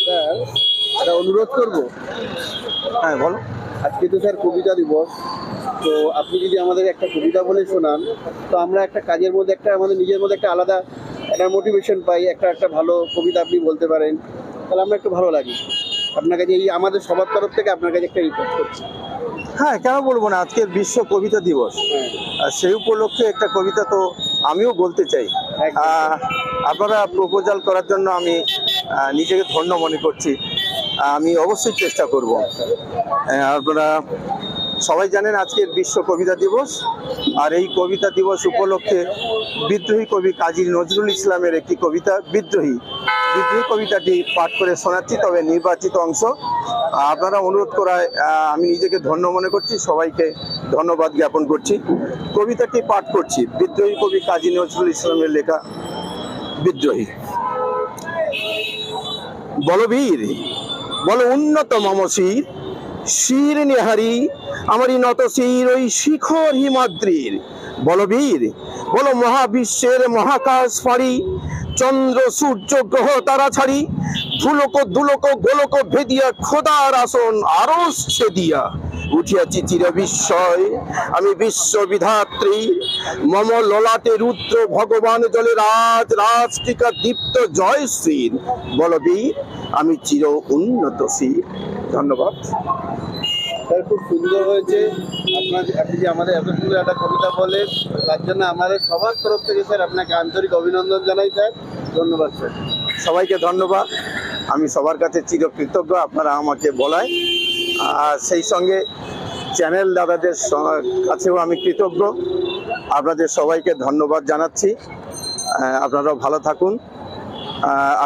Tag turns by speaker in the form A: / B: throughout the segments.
A: Sir একটা অনুরোধ করব।
B: হ্যাঁ বলো।
A: আজকে তো স্যার কবিতা দিবস তো আপনি যদি আমাদের একটা কবিতা বলে শোনান তো আমরা একটা কাজের মধ্যে একটা আমাদের নিজের মধ্যে একটা আলাদা একটা মোটিভেশন পাই একটা একটা ভালো কবিতা আপনি বলতে পারেন তাহলে আমরা একটু ভালো লাগি। আপনার কাছে এই আমাদের সবার তরফ থেকে আপনার কাছে একটা রিপোর্ট করছি।
B: হ্যাঁ কেন বলব না আজকের বিশ্ব কবিতা দিবস।
A: হ্যাঁ।
B: আর সেই উপলক্ষে একটা কবিতা তো আমিও বলতে চাই। আপনারা প্রপোজাল করার জন্য আমি নিজেকে ধন্য মনে করছি। আমি অবশ্যই চেষ্টা করব। আপনারা সবাই জানেন আজকের বিশ্ব কবিতা দিবস, আর এই কবিতা দিবস উপলক্ষে বিদ্রোহী কবি কাজী নজরুল ইসলামের একটি কবিতা, বিদ্রোহী। বিদ্রোহী কবিতাটি পাঠ করে শোনাচ্ছি, তবে নির্বাচিত অংশ। আপনারা অনুরোধ করায় আমি নিজেকে ধন্য মনে করছি, সবাইকে ধন্যবাদ জ্ঞাপন করছি। কবিতাটি পাঠ করছি, বিদ্রোহী কবি কাজী নজরুল ইসলামের লেখা বিদ্রোহী। বলবীর, বল উন্নত মম শির নেহারি আমারই নত শির, ওই শিখর হিমাদ্রির। বলবীর, বল মহাবিশ্বের মহাকাশ ফাড়ি, চন্দ্র, সূর্য, গ্রহ, তারা ছাড়ি, ধুলোক দুলোক গোলক ভেদিয়া খোদার আসন, আরস ছেদিয়া উঠিয়াছি চির বিস্ময় আমি বিশ্ববিধাত্রী। মম ললাটে রুদ্র ভগবান জলে রাজ রাজটিকা দীপ্ত জয়শ্রীর বলবীর আমি চির উন্নত শির ধন্যবাদ।
A: স্যার খুব সুন্দর হয়েছে। আপনার আপনি যে আমাদের এত সুন্দর একটা কবিতা বলেন তার জন্য আমাদের সবার তরফ থেকে স্যার আপনাকে আন্তরিক অভিনন্দন জানাই স্যার। ধন্যবাদ স্যার।
B: সবাইকে ধন্যবাদ। আমি সবার কাছে চিরকৃতজ্ঞ। আপনারা আমাকে বলায় আর সেই সঙ্গে চ্যানেল দাদাদের কাছেও আমি কৃতজ্ঞ। আপনাদের সবাইকে ধন্যবাদ জানাচ্ছি। আপনারাও ভালো থাকুন।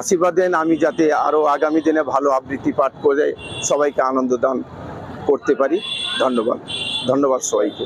B: আশীর্বাদ দেন আমি যাতে আরও আগামী দিনে ভালো আবৃত্তি পাঠ করে সবাইকে আনন্দ দান করতে পারি। ধন্যবাদ। ধন্যবাদ সবাইকে।